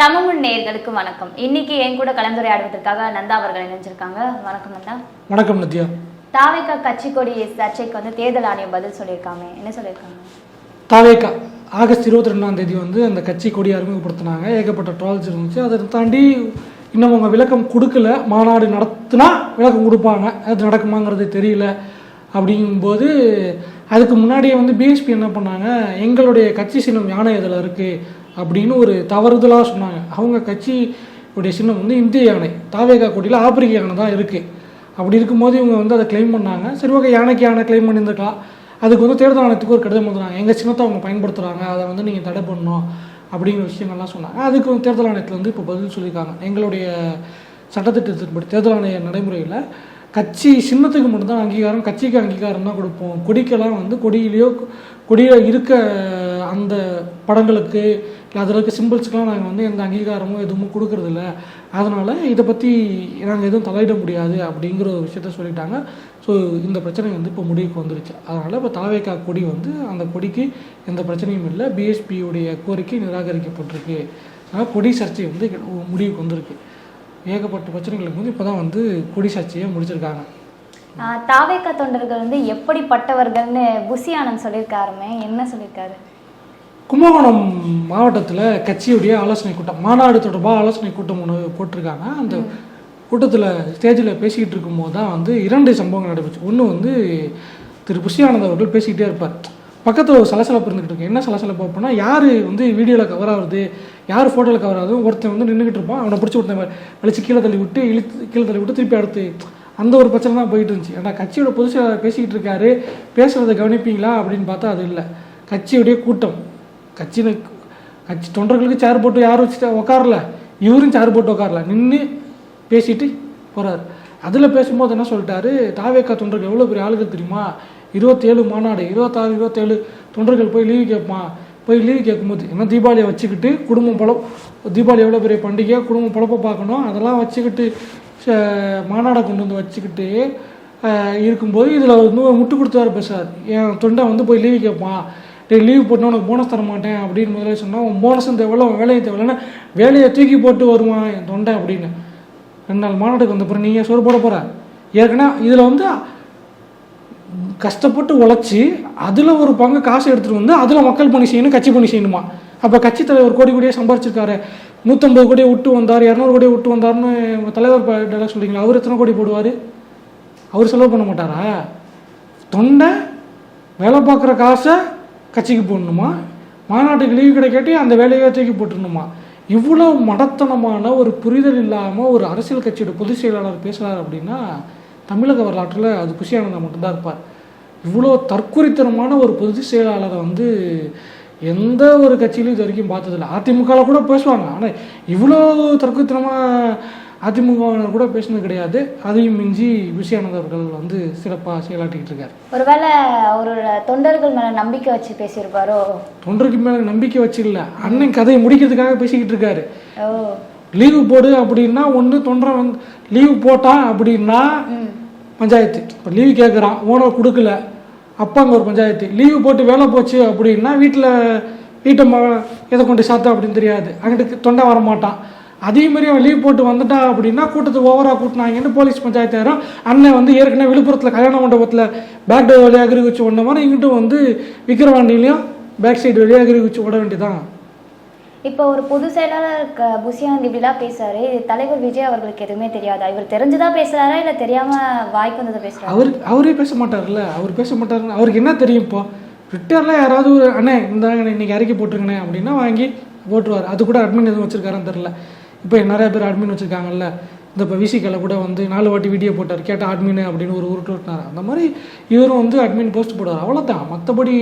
தமிழ் நேயர்களுக்கு வணக்கம். இன்னைக்கு என் கூட கலந்துரையாடுவதற்காக நந்தா அவர்கள் இணைஞ்சிருக்காங்க. வணக்கம் நந்தா. வணக்கம் நித்யா. தாவேக்கா கட்சி கொடி சர்ச்சைக்கு வந்து தேர்தல் ஆணையம் பதில் சொல்லியிருக்காங்க என்ன சொல்லியிருக்காங்க? தாவேக்கா ஆகஸ்ட் இருபத்தி ரெண்டாம் தேதி வந்து அந்த கட்சி கொடி அறிமுகப்படுத்தினாங்க. ஏகப்பட்ட ட்ரால்ஸ் இருந்துச்சு. அதை தாண்டி இன்னும் அவங்க விளக்கம் கொடுக்கல. மாநாடு நடத்துனா விளக்கம் கொடுப்பாங்க. அது நடக்குமாங்கிறது தெரியல. அப்படிங்கும்போது அதுக்கு முன்னாடியே வந்து பிஎஸ்பி என்ன பண்ணாங்க? எங்களுடைய கட்சி சின்னம் யானை இதில் இருக்குது அப்படின்னு ஒரு தவறுதலாக சொன்னாங்க. அவங்க கட்சியுடைய சின்னம் வந்து இந்திய யானை தாவேகா கொடியில் ஆப்பிரிக்க யானை தான் இருக்குது அப்படி இருக்கும்போது இவங்க வந்து அதை கிளைம் பண்ணாங்க. சரி ஓகே யானைக்கு யானை கிளைம் பண்ணியிருந்துருக்கலாம். அதுக்கு வந்து தேர்தல் ஆணையத்துக்கு ஒரு கடிதம் எழுதுனாங்க எங்கள் சின்னத்தை அவங்க பயன்படுத்துகிறாங்க அதை வந்து நீங்கள் தடை பண்ணணும் அப்படிங்கிற விஷயங்கள்லாம் சொன்னாங்க. அதுக்கு வந்து தேர்தல் ஆணையத்தில் வந்து இப்போ பதில் சொல்லியிருக்காங்க. எங்களுடைய சட்டத்திட்டத்தின்படி தேர்தல் ஆணைய நடைமுறையில் கட்சி சின்னத்துக்கு மட்டும்தான் அங்கீகாரம் கட்சிக்கு அங்கீகாரம் தான் கொடுப்போம். கொடிக்கெல்லாம் வந்து கொடியிலையோ கொடியில் இருக்க அந்த படங்களுக்கு அதில் இருக்க சிம்பிள்ஸ்க்கெலாம் நாங்கள் வந்து எந்த அங்கீகாரமும் எதுவும் கொடுக்கறதில்ல. அதனால் இதை பற்றி நாங்கள் எதுவும் தலையிட முடியாது அப்படிங்கிற ஒரு விஷயத்த சொல்லிட்டாங்க. ஸோ இந்த பிரச்சனை வந்து இப்போ முடிவுக்கு வந்துருச்சு. அதனால் இப்போ தாவேக்கா கொடி வந்து அந்த கொடிக்கு எந்த பிரச்சனையும் இல்லை. பிஎஸ்பியுடைய கோரிக்கை நிராகரிக்கப்பட்டிருக்கு. அதனால் கொடி சர்ச்சை வந்து முடிவுக்கு வந்திருக்கு. ஏகப்பட்ட பிரச்சனைகளுக்கு வந்து இப்போ தான் வந்து கொடி சர்ச்சையை முடிச்சிருக்காங்க. ஆஹ் தாவேக்கா தொண்டர்கள் வந்து எப்படிப்பட்டவர்கள்னு புசி ஆனந்த் சொல்லியிருக்காருமே. என்ன சொல்லியிருக்காரு? கும்பகோணம் மாவட்டத்தில் கட்சியுடைய ஆலோசனை கூட்டம் மாநாடு தொடர்பாக ஆலோசனை கூட்டம் ஒன்று போட்டிருக்காங்க. அந்த கூட்டத்தில் ஸ்டேஜில் பேசிக்கிட்டு இருக்கும்போது தான் வந்து இரண்டு சம்பவங்கள் நடைபெற்று ஒன்று வந்து திரு புஷியானந்த் அவர்கள் பேசிக்கிட்டே இருப்பார். பக்கத்தில் ஒரு சலசலப்பு இருந்துகிட்டு இருக்கு. என்ன சலசலப்பு அப்படின்னா யார் வந்து வீடியோவில் கவர் ஆகுது யார் ஃபோட்டோவில் கவர் ஆகுது ஒருத்தன் வந்து நின்றுக்கிட்டு இருப்பான் அவனை பிடிச்சி ஒருத்தன் வலிச்சு கீழே தள்ளி விட்டு இழுத்து கீழே தள்ளி விட்டு திருப்பி அடுத்து அந்த ஒரு பிரச்சனை தான் போயிட்டு இருந்துச்சு. ஏன்னா கட்சியோட பொதுச் பேசிக்கிட்டு இருக்காரு பேசுகிறத கவனிப்பீங்களா அப்படின்னு பார்த்தா அது இல்லை. கட்சியுடைய கூட்டம். கட்சியில் கட்சி தொண்டர்களுக்கு சேர் போட்டு யாரும் வச்சுட்டு உட்காரல இவரும் சேர் போட்டு உட்காரல நின்று பேசிட்டு போகிறார் அதில் பேசும்போது என்ன சொல்லிட்டாரு? தாவேக்கா தொண்டர்கள் எவ்வளோ பெரிய ஆளுகள் தெரியுமா? இருபத்தேழு மாநாடு இருபத்தாறு இருபத்தேழு தொண்டர்கள் போய் லீவு கேட்பான் போய் லீவு கேட்கும்போது என்ன தீபாவளியை வச்சுக்கிட்டு குடும்பம் பழம் தீபாவளி எவ்வளோ பெரிய பண்டிகை குடும்பம் பொழப்ப பார்க்கணும். அதெல்லாம் வச்சுக்கிட்டு ச- மாநாடை கொண்டு வந்து வச்சுக்கிட்டு இருக்கும்போது இதில் வந்து முட்டு கொடுத்து வர பேசுறார். என் தொண்டை வந்து போய் லீவு கேட்பான் டேய் லீவ் போட்டு உனக்கு போனஸ் தர மாட்டேன் அப்படின்னு முதல்ல சொன்னால் உன் போனஸும் தேவையில்ல உன் வேலையும் தேவையில்லைன்னா வேலையை தூக்கி போட்டு வருவான் என் தொண்டை அப்படின்னு. ரெண்டு நாள் மாநாட்டுக்கு வந்த பிறகு நீங்கள் சோறு போட போகிற ஏற்கனவே இதில் வந்து கஷ்டப்பட்டு உழைச்சி அதில் ஒரு பங்கு காசு எடுத்துகிட்டு வந்து அதில் மக்கள் பணி செய்யணும் கட்சி பணி செய்யணுமா? அப்போ கட்சி தலைவர் கோடி கோடியே சம்பாரிச்சிருக்காரு. நூற்றம்பது கோடியை விட்டு வந்தார் இரநூறு கோடியை விட்டு வந்தார்னு தலைவர் டைலாக் சொல்கிறீங்களா அவர் எத்தனை கோடி போடுவார்? அவர் செலவு பண்ண மாட்டாரா? தொண்டை வேலை பார்க்குற காசை கட்சிக்கு போடணுமா? மாநாட்டுக்கு லீவு கிடைக்காட்டி அந்த வேலையை தூக்கி போட்டுடணுமா? இவ்வளோ மடத்தனமான ஒரு புரிதல் இல்லாமல் ஒரு அரசியல் கட்சியோட பொதுச் செயலாளர் பேசுகிறார் அப்படின்னா தமிழக வரலாற்றில் அது குஷியானந்தா மட்டும்தான் இருப்பார். இவ்வளோ தற்குறித்தனமான ஒரு பொதுச் செயலாளரை வந்து எந்த ஒரு கட்சியிலும் இது வரைக்கும் பார்த்ததில்ல. அதிமுகவில் கூட பேசுவாங்க. ஆனால் இவ்வளோ தற்குறித்தனமாக அதிமுகவினர் கூட பேசினது கிடையாது. அதையும் மிஞ்சி விஷயானந்த் அவர்கள் வந்து சிறப்பாக செயலாற்றிக்கிட்டு இருக்காரு. ஒருவேளை அவரோட தொண்டர்கள் மேல நம்பிக்கை வச்சு பேசியிருப்பாரோ? தொண்டருக்கு மேலே நம்பிக்கை வச்சிடல அண்ணன் கதையை முடிக்கிறதுக்காக பேசிக்கிட்டு இருக்காரு. லீவு போடு அப்படின்னா ஒன்று தொண்டரை வந்து லீவு போட்டான் அப்படின்னா பஞ்சாயத்து. இப்போ லீவு கேட்குறான் ஓனர் கொடுக்கல. அப்பா அங்கே ஒரு பஞ்சாயத்து. லீவு போட்டு வேலை போச்சு அப்படின்னா வீட்டில் வீட்டை எதை கொண்டு சாத்தா அப்படின்னு தெரியாது. அங்கிட்டு தொண்டை வர மாட்டான் அதே மாதிரி அவன் லீவ் போட்டு வந்துட்டா அப்படின்னா கூட்டத்தை ஓவராக கூட்டினாங்கன்னு போலீஸ் பஞ்சாயத்து ஆயிரும் அண்ணன் வந்து ஏற்கனவே விழுப்புரத்தில் கல்யாண மண்டபத்தில் பேக் டோர் வழியாக அகிரி வச்சு ஓடின மாதிரி இங்கிட்டும் வந்து விக்கிரவாண்டிலையும் பேக் சைடு வழியாக அகிரி வச்சு ஓட வேண்டியதான் இப்போ ஒரு பொது செயலாளர் புசியானந்த் இப்படிலாம் பேசுறாரு. தலைவர் விஜய் அவர்களுக்கு எதுவுமே தெரியாதா? இவர் தெரிஞ்சுதான் பேசுறாரா? இல்ல தெரியாம வாய்க்கு வந்ததை பேசுறாரா? அவர் அவரே பேச மாட்டார்ல அவர் பேச மாட்டாருன்னு அவருக்கு என்ன தெரியும் இப்போ? ட்விட்டரில் யாராவது ஒரு அண்ணே இந்த இன்னைக்கு அறிக்கை போட்டுருங்கண்ணே அப்படின்னா வாங்கி போட்டுருவார் அது கூட அட்மின் எதுவும் வச்சிருக்காருன்னு தெரில இப்போ நிறைய பேர் அட்மின் வச்சுருக்காங்கல்ல இந்த இப்போ விசிக்கல கூட வந்து நாலு வாட்டி வீடியோ போட்டார் கேட்டால் அட்மின் அப்படின்னு ஒரு உருட்டு விட்டார் அந்த மாதிரி இவரும் வந்து அட்மின் போஸ்ட் போடுவார். அவ்வளோதான் மற்றபடி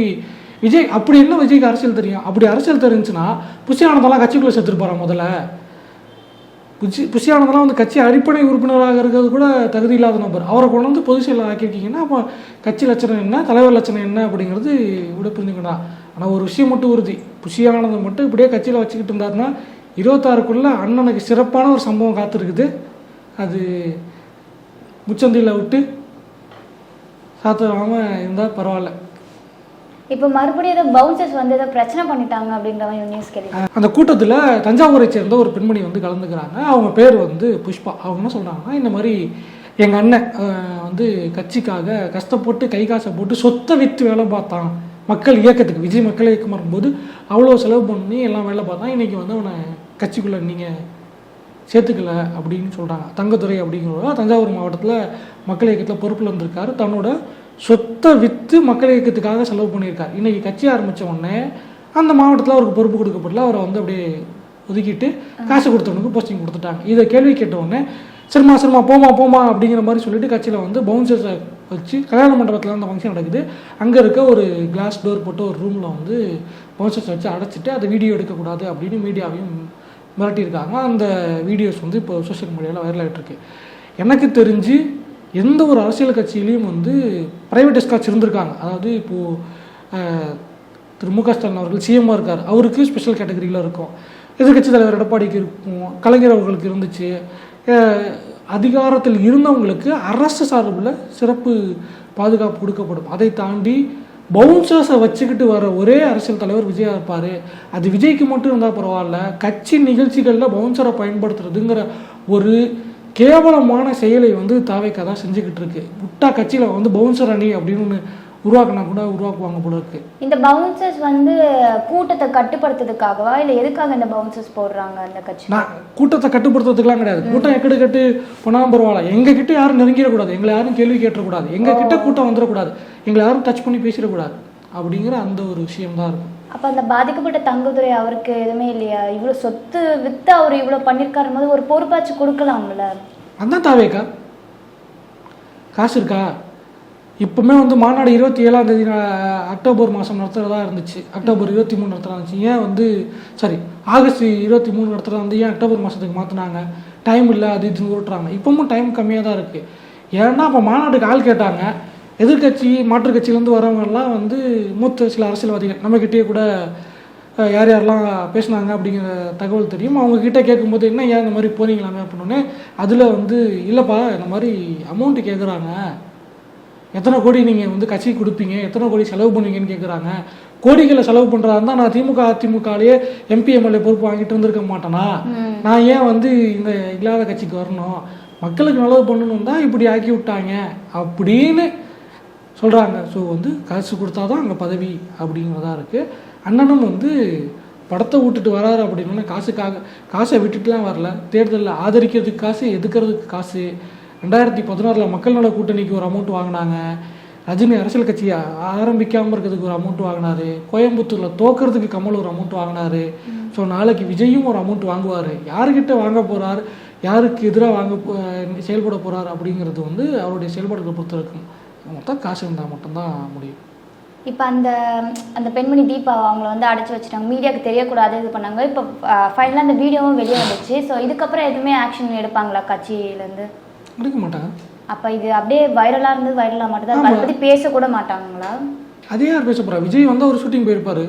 விஜய் அப்படி என்ன விஜய்க்கு அரசியல் தெரியும்? அப்படி அரசியல் தெரிஞ்சுன்னா புஷி கட்சிக்குள்ளே செத்துருப்பாரா முதல்ல. புஷி புஷி வந்து கட்சி அடிப்படை உறுப்பினராக இருக்கிறது கூட தகுதி இல்லாத நபர். அவரை கொண்டு வந்து பொது செயலர் ஆக்கியிருக்கீங்கன்னா அப்போ கட்சி லட்சணம் என்ன தலைவர் லட்சணம் என்ன அப்படிங்கிறது விட புரிஞ்சுக்கணும். ஆனால் ஒரு விஷயம் மட்டும் உறுதி. புஷி மட்டும் இப்படியே கட்சியில் வச்சுக்கிட்டு இருந்தாருன்னா இருபத்தாறுக்குள்ளே அண்ணனுக்கு சிறப்பான ஒரு சம்பவம் காத்திருக்குது. அது முச்சந்தியில் விட்டு சாத்தாமல் இருந்தால் பரவாயில்ல. இப்போ மறுபடியும் ஏதோ பவுன்சர்ஸ் வந்து ஏதோ பிரச்சனை பண்ணிட்டாங்க அப்படின்ற மாதிரி நியூஸ் கேள்வி. அந்த கூட்டத்தில் தஞ்சாவூரை சேர்ந்த ஒரு பெண்மணி வந்து கலந்துக்கிறாங்க. அவங்க பேர் வந்து புஷ்பா. அவங்க என்ன சொல்கிறாங்கன்னா இந்த மாதிரி எங்கள் அண்ணன் வந்து கட்சிக்காக கஷ்டப்பட்டு கை காசை போட்டு சொத்தை விற்று வேலை பார்த்தான். மக்கள் இயக்கத்துக்கு விஜய் மக்கள் இயக்கம் வரும்போது அவ்வளோ செலவு பண்ணி எல்லாம் வேலை பார்த்தான். இன்றைக்கி வந்து அவனை கட்சிக்குள்ளே நீங்கள் சேர்த்துக்கல அப்படின்னு சொல்கிறாங்க தங்கத்துறை அப்படிங்கிறவர் தஞ்சாவூர் மாவட்டத்தில் மக்கள் இயக்கத்தில் பொறுப்பில் இருந்திருக்காரு தன்னோட சொத்தை விற்று மக்கள் இயக்கத்துக்காக செலவு பண்ணியிருக்கார். இன்றைக்கி கட்சி ஆரம்பித்த உடனே அந்த மாவட்டத்தில் அவருக்கு பொறுப்பு கொடுக்கப்படல. அவரை வந்து அப்படியே ஒதுக்கிட்டு காசு கொடுத்தவனுக்கு போஸ்டிங் கொடுத்துட்டாங்க. இதை கேள்வி கேட்ட உடனே சரிம்மா சரிம்மா போமா போமா அப்படிங்கிற மாதிரி சொல்லிட்டு கட்சியில் வந்து பவுன்சர்ஸை வச்சு கல்யாண மண்டபத்தில் அந்த ஃபங்க்ஷன் நடக்குது. அங்கே இருக்க ஒரு கிளாஸ் டோர் போட்டு ஒரு ரூமில் வந்து பவுன்சர்ஸ் வச்சு அடைச்சிட்டு அதை வீடியோ எடுக்கக்கூடாது அப்படின்னு மீடியாவையும் மிரட்டியிருக்காங்க. அந்த வீடியோஸ் வந்து இப்போ சோஷியல் மீடியாவில் வைரல் ஆகிட்டுருக்கு எனக்கு தெரிஞ்சு எந்த ஒரு அரசியல் கட்சியிலையும் வந்து ப்ரைவேட் எஸ்காட்ச் இருந்திருக்காங்க. அதாவது இப்போது திரு மு க ஸ்டாலின் அவர்கள் சிஎம்மாக இருக்கார். அவருக்கு ஸ்பெஷல் கேட்டகரியில் இருக்கும். எதிர்க்கட்சி தலைவர் எடப்பாடிக்கு இருக்கும். கலைஞர் அவர்களுக்கு இருந்துச்சு. அதிகாரத்தில் இருந்தவங்களுக்கு அரசு சார்பில் சிறப்பு பாதுகாப்பு கொடுக்கப்படும். அதை தாண்டி பவுன்சர்ஸை வச்சுக்கிட்டு வர ஒரே அரசியல் தலைவர் விஜயா இருப்பார். அது விஜய்க்கு மட்டும் இருந்தால் பரவாயில்ல. கட்சி நிகழ்ச்சிகளில் பவுன்சரை பயன்படுத்துறதுங்கிற ஒரு கேவலமான செயலை வந்து தாவைக்கா தான் செஞ்சுக்கிட்டு இருக்கு. விட்டா கட்சியில் வந்து பவுன்சர் அணி அப்படின்னு ஒன்று உருவாக்கினா கூட உருவாக்குவாங்க போல இருக்கு. இந்த பவுன்சர்ஸ் வந்து கூட்டத்தை கட்டுப்படுத்துறதுக்காகவா? இல்லை எதுக்காக இந்த பவுன்சர்ஸ் போடுறாங்க அந்த கட்சி? நான் கூட்டத்தை கட்டுப்படுத்துறதுக்குலாம் கிடையாது. கூட்டம் எக்கடு கட்டு போனால் பரவாயில்ல. எங்க கிட்ட யாரும் நெருங்கிடக்கூடாது. எங்களை யாரும் கேள்வி கேட்டக்கூடாது எங்க கிட்ட கூட்டம் வந்துடக்கூடாது. எங்களை யாரும் டச் பண்ணி பேசிடக்கூடாது. அப்படிங்கிற அந்த ஒரு விஷயம் தான் இருக்கும். அப்போ அந்த பாதிக்கப்பட்ட தங்கதுரை அவருக்கு எதுவுமே இல்லையா? இவ்வளோ சொத்து வித்து அவர் இவ்வளோ பண்ணியிருக்காரு போது ஒரு பொறுப்பாச்சு கொடுக்கலாம்ல? அதான் தாவேக்கா. காசு இருக்கா? இப்போமே வந்து மாநாடு இருபத்தி ஏழாம் தேதி அக்டோபர் மாதம் நடத்துகிறதா இருந்துச்சு. அக்டோபர் இருபத்தி மூணு நடத்துகிறதா இருந்துச்சு. ஏன் வந்து சாரி ஆகஸ்ட் இருபத்தி மூணு நடத்துகிறதா வந்து ஏன் அக்டோபர் மாதத்துக்கு மாற்றினாங்க டைம் இல்லை அது இதுன்னு ஓட்டுறாங்க இப்போவும் டைம் கம்மியாக தான் இருக்குது ஏன்னா அப்போ மாநாட்டுக்கு ஆள் கேட்டாங்க. எதிர்க்கட்சி மாற்றுக் கட்சியிலேருந்து வரவங்கெல்லாம் வந்து மூத்த சில அரசியல்வாதிகள் நம்மக்கிட்டேயே கூட யார் யாரெல்லாம் பேசுனாங்க அப்படிங்கிற தகவல் தெரியும். அவங்கக்கிட்ட கேட்கும்போது என்ன ஏன் இந்த மாதிரி போறீங்களாமே அப்படின்னே அதில் வந்து இல்லைப்பா இந்த மாதிரி அமௌண்ட்டு கேட்குறாங்க எத்தனை கோடி நீங்கள் வந்து கட்சிக்கு கொடுப்பீங்க? எத்தனை கோடி செலவு பண்ணுவீங்கன்னு கேட்குறாங்க கோடிகளை செலவு பண்ணுறதா இருந்தால் நான் திமுக அதிமுகலேயே எம்பி எம்எல்ஏ பொறுப்பு வாங்கிட்டு இருந்திருக்க மாட்டேனா? நான் ஏன் வந்து இந்த இல்லாத கட்சிக்கு வரணும்? மக்களுக்கு நல்லது பண்ணணும் தான் இப்படி ஆக்கி விட்டாங்க அப்படின்னு சொல்கிறாங்க ஸோ வந்து காசு கொடுத்தா தான் அங்கே பதவி அப்படிங்கிறதா இருக்குது அண்ணனும் வந்து படத்தை விட்டுட்டு வராரு அப்படின்னா காசுக்காக காசை விட்டுட்டுலாம் வரல. தேர்தலில் ஆதரிக்கிறதுக்கு காசு எதுக்கிறதுக்கு காசு? ரெண்டாயிரத்தி பதினாறில் மக்கள் நல கூட்டணிக்கு ஒரு அமௌண்ட் வாங்கினாங்க. ரஜினி அரசியல் கட்சி ஆரம்பிக்காமல் இருக்கிறதுக்கு ஒரு அமௌண்ட் வாங்கினாரு. கோயம்புத்தூரில் தோக்கிறதுக்கு கமல் ஒரு அமௌண்ட் வாங்கினாரு. ஸோ நாளைக்கு விஜயும் ஒரு அமௌண்ட் வாங்குவார். யாருக்கிட்ட வாங்க போகிறார் யாருக்கு எதிராக வாங்க செயல்பட போகிறார் அப்படிங்கிறது வந்து அவருடைய செயல்பாடுகளை பொறுத்த இருக்கும். மொத்தம் காசு இருந்தால் மட்டும்தான் முடியும். இப்போ அந்த அந்த பெண்மணி தீபா அவங்கள வந்து அடைச்சி வச்சுட்டாங்க. மீடியாவுக்கு தெரியக்கூடாது இது பண்ணாங்க. இப்போ ஃபைனலாக அந்த வீடியோவும் வெளியே வந்துச்சு. ஸோ இதுக்கப்புறம் எதுவுமே ஆக்ஷன் எடுப்பாங்களா கட்சியிலேருந்து? எடுக்க மாட்டாங்க. அப்போ இது அப்படியே வைரலாக இருந்தது வைரலாக மட்டும்தான் அதை பற்றி பேசக்கூட மாட்டாங்களா அதே யார் பேச போகிறா விஜய் வந்து ஒரு ஷூட்டிங் போயிருப்பாரு.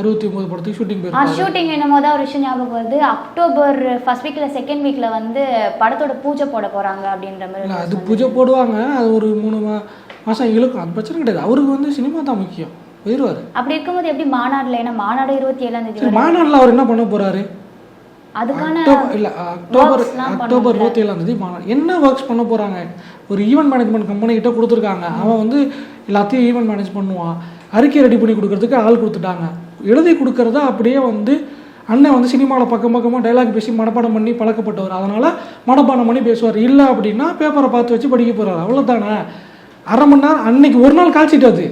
அறுபத்தி ஒன்பது படத்துக்கு ஷூட்டிங் போயிருப்பாரு. ஷூட்டிங் என்னமோ தான் ஒரு விஷயம் ஞாபகம் வருது. அக்டோபர் ஃபர்ஸ்ட் வீக்கில் செகண்ட் வீக்கில் வந்து படத்தோட பூஜை போட போகிறாங்க அப்படின்ற மாதிரி அது பூஜை போடுவாங்க. அது ஒரு மூணு மா மாதம் இழுக்கும். அது பிரச்சனை கிடையாது. அவருக்கு வந்து சினிமா தான் முக்கியம். போயிடுவார் அப்படி இருக்கும்போது எப்படி மாநாடுல? ஏன்னா மாநாடு இருபத்தி ஏழாம் தேதி. மாநாட்டில் அவர் என்ன பண்ண போறாரு? அதுக்கான அக்டோபர் இல்லை அக்டோபர் இருபத்தி ஏழாம் தேதி மாநாடு என்ன ஒர்க்ஸ் பண்ண போறாங்க? ஒரு ஈவெண்ட் மேனேஜ்மெண்ட் கம்பெனி கிட்ட கொடுத்துருக்காங்க. அவன் வந்து எல்லாத்தையும் ஈவெண்ட் மேனேஜ் பண்ணுவான். அறிக்கை ரெடி பண்ணி கொடுக்கறதுக்கு ஆள் கொடுத்துட்டாங்க. எழுதி கொடுக்கறத அப்படியே வந்து அண்ணன் வந்து சினிமாவில் பக்கம் பக்கமாக டைலாக் பேசி மனப்பாடம் பண்ணி பழக்கப்பட்டவர். அதனால மனப்பாடம் பண்ணி பேசுவார். இல்லை அப்படின்னா பேப்பரை பார்த்து வச்சு படிக்க போறாரு. அவ்வளோதானே அரை மணி நேரம் அன்னைக்கு ஒரு நாள் கால் அது.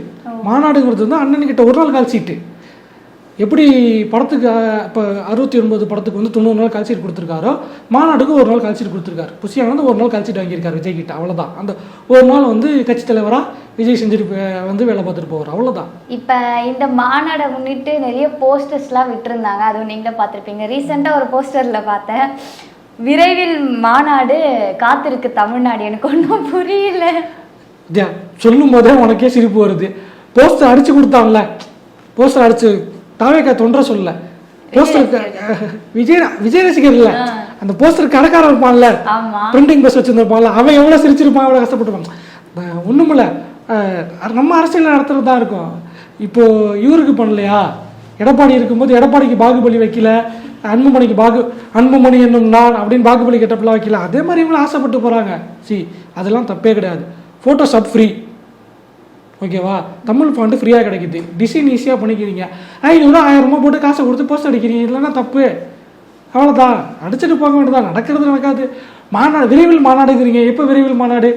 மாநாடுங்கிறது வந்து அண்ணன்கிட்ட ஒரு நாள் கால் சீட்டு எப்படி படத்துக்கு இப்போ அறுபத்தி ஒன்பது படத்துக்கு வந்து தொண்ணூறு நாள் கால்ஷீட் கொடுத்துருக்காரோ மாநாடுக்கு ஒரு நாள் கால்ஷீட் கொடுத்துருக்காரு. புஷியானந்து ஒரு நாள் கால்ஷீட் வாங்கியிருக்காரு விஜய் கிட்ட அவ்வளோதான் அந்த ஒரு நாள் வந்து கட்சி தலைவராக விஜய் செஞ்சுட்டு வந்து வேலை பார்த்துட்டு போவார் அவ்வளோதான் இப்போ இந்த மாநாடை முன்னிட்டு நிறைய போஸ்டர்ஸ்லாம் விட்டுருந்தாங்க. அதுவும் நீங்களே பார்த்துருப்பீங்க. ரீசெண்டாக ஒரு போஸ்டரில் பார்த்தேன். விரைவில் மாநாடு காத்திருக்கு தமிழ்நாடு. எனக்கு ஒன்றும் புரியல. சொல்லும் போதே உனக்கே சிரிப்பு வருது. போஸ்டர் அடிச்சு கொடுத்தான்ல. போஸ்டர் அடிச்சு தாவேக்கா தொன்ற சொல்லல. போஸ்டர் விஜய் விஜய் ரசிகர் இல்ல. அந்த போஸ்டர் கடைக்காரன் இருப்பான்ல. பிரிண்டிங் பஸ் வச்சிருந்திருப்பான்ல. அவன் எவ்வளோ சிரிச்சிருப்பான் எவ்வளோ கஷ்டப்பட்டுருப்பான் ஒன்றும் இல்லை நம்ம அரசியல் நடத்துறது தான் இருக்கும். இப்போ இவருக்கு பண்ணலையா எடப்பாடி இருக்கும்போது எடப்பாடிக்கு பாகுபலி வைக்கல. அன்புமணிக்கு பாகு அன்புமணி என்னும் நான் அப்படின்னு பாகுபலி கெட்டப்பெல்லாம் வைக்கல. அதே மாதிரி இவங்களும் ஆசைப்பட்டு போகிறாங்க சி அதெல்லாம் தப்பே கிடையாது. ஃபோட்டோஷாப் ஃப்ரீ ஓகேவா? தமிழ் ஃபாண்ட்டு ஃப்ரீயாக கிடைக்குது. டிசைன் ஈஸியாக பண்ணிக்கிறீங்க. ஐநூறு ஆயிரம் ரூபாய் போட்டு காசை கொடுத்து போஸ்ட் அடிக்கிறீங்க. இல்லைன்னா தப்பு. அவ்வளோதான் அடிச்சுட்டு போக வேண்டியதான் நடக்கிறது நடக்காது. மாநாடு விரைவில் மாநாடுங்கிறீங்க. எப்போ விரைவில் மாநாடு?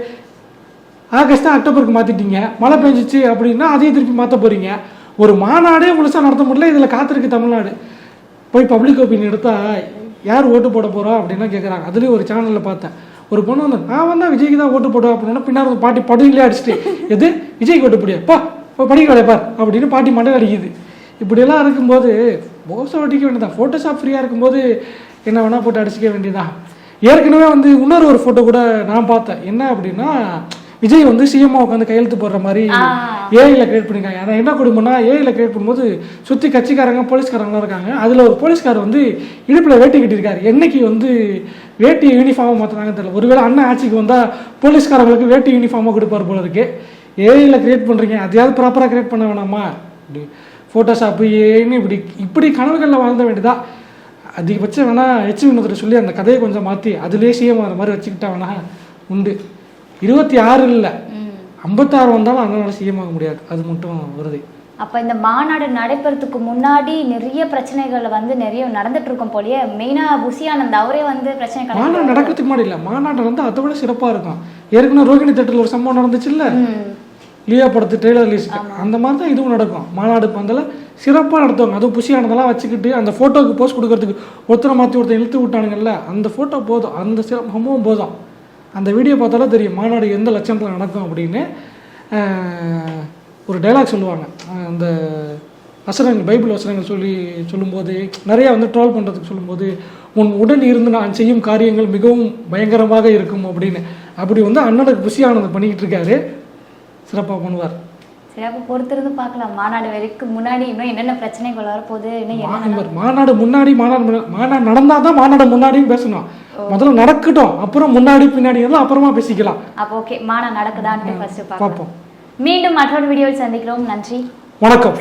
ஆகஸ்ட் அக்டோபருக்கு மாற்றிட்டீங்க மழை பெஞ்சிச்சு அப்படின்னா அதையும் திருப்பி மாற்ற போகிறீங்க ஒரு மாநாடே முழுசாக நடத்த முடியல. இதில் காத்திருக்கு தமிழ்நாடு. போய் பப்ளிக் ஒப்பீனியன் எடுத்தால் யார் ஓட்டு போட போகிறோம் அப்படின்னா கேட்குறாங்க அதுலேயும் ஒரு சேனலில் பார்த்தேன். ஒரு பொண்ணு வந்து நான் வந்தா விஜய்க்கு தான் ஓட்டு போடுவேன் அப்படின்னா பின்னாடி பாட்டி படுங்களே அடிச்சுட்டு எது? விஜய்க்கு ஓட்டு போடியா பா படிக்க படிக்க பார் அப்படின்னு பாட்டி மண்டை அடிக்குது இப்படியெல்லாம் இருக்கும்போது போஸை அடிக்க வேண்டியதான் ஃபோட்டோஷாப் ஃப்ரீயாக இருக்கும்போது என்ன வேணால் போட்டு அடிச்சுக்க வேண்டியதான் ஏற்கனவே வந்து இன்னொரு ஒரு ஃபோட்டோ கூட நான் பார்த்தேன். என்ன அப்படின்னா விஜய் வந்து சிஎம்மா உட்காந்து கையெழுத்து போடுற மாதிரி. ஏஐல கிரியேட் பண்ணிருக்காங்க. ஆனால் என்ன கொடுமைன்னா ஏஐல கிரியேட் பண்ணும்போது சுற்றி கட்சிக்காரங்க போலீஸ்காரங்களாம் இருக்காங்க. அதில் ஒரு போலீஸ்கார் வந்து இடுப்பில் வேட்டி கட்டியிருக்காரு. என்னைக்கு வந்து வேட்டி யூனிஃபார்மாக மாற்றினாங்கன்னு தெரியல. ஒருவேளை அண்ணன் ஆட்சிக்கு வந்தால் போலீஸ்காரங்களுக்கு வேட்டி யூனிஃபார்மாக கொடுப்பார் போல இருக்கு. ஏஐல கிரியேட் பண்ணுறீங்க அதையாவது ப்ராப்பராக கிரியேட் பண்ண வேணாமா? இப்படி ஃபோட்டோஷாப்பு ஏன்னு இப்படி இப்படி கனவுகளில் வாழ்ந்த வேண்டியதா? அதிகபட்சம் வேணா ஹெச் வினோதரை சொல்லி அந்த கதையை கொஞ்சம் மாற்றி அதுலேயே சிஎம் மாதிரி வச்சுக்கிட்டா வேணா உண்டு. இருபத்தி ஆறு இல்லை. ஐம்பத்தாறு வந்தாலும் அதனால சிஎம் ஆக முடியாது. அது மட்டும் வருது. அப்ப இந்த மாநாடு நடைபெறதுக்கு முன்னாடி நிறைய பிரச்சனைகள் வந்து நிறைய நடந்துட்டு இருக்கும் போலயே மெயினா புசி ஆனந்த் அவரே வந்து பிரச்சனை மாநாடு நடக்கிறதுக்கு முன்னாடி இல்லை. மாநாடு வந்து அதை விட சிறப்பாக இருக்கும். ஏற்கனவே ரோகிணி தேட்டரில் ஒரு சம்பவம் நடந்துச்சுல்ல? ம். லியோ படத்து ட்ரெய்லர் ரிலீஸ்க்கு அந்த மாதிரி தான் இதுவும் நடக்கும். மாநாடு பந்தல சிறப்பாக நடத்துவாங்க. அதுவும் புசியானதெல்லாம் வச்சுக்கிட்டு அந்த ஃபோட்டோக்கு போஸ்ட் கொடுக்கறதுக்கு ஒருத்தரை மாற்றி ஒருத்தர் இழுத்து விட்டானுங்கல்ல அந்த ஃபோட்டோ போதும். அந்த சிற சம்பவம் போதும். அந்த வீடியோ பார்த்தாலே தெரியும் மாநாடு எந்த லட்சத்தில் நடக்கும் அப்படின்னு ஒரு டைலாக் சொல்லுவாங்க. அந்த வசனங்கள் பைபிள் வசனங்கள் சொல்லி சொல்லும்போது நிறையா வந்து ட்ரோல் பண்ணுறதுக்கு சொல்லும்போது உன் உடன் இருந்து நான் செய்யும் காரியங்கள் மிகவும் பயங்கரமாக இருக்கும் அப்படின்னு. அப்படி வந்து அண்ணனுக்கு புசியானது பண்ணிக்கிட்டு இருக்காரு. சிறப்பாக பண்ணுவார். சரி அப்ப பொறுத்திருந்து பார்க்கலாம். மாநாடு வரைக்கும் முன்னாடி இன்னும் என்னென்ன பிரச்சனைகள் வரப்போகுது இன்னும் என்ன மாநாடு முன்னாடி மாநாடு மாநாடு நடந்தால் தான் மாநாடு முன்னாடியும் பேசணும். முதல்ல நடக்கட்டும். அப்புறம் முன்னாடி பின்னாடி எல்லாம் அப்புறமா பேசிக்கலாம். அப்போ ஓகே மாநாடு நடக்குதான்ட்டு ஃபர்ஸ்ட் பார்ப்போம். மீண்டும் மற்றொரு வீடியோவில் சந்திக்கிறோம். நன்றி. வணக்கம்.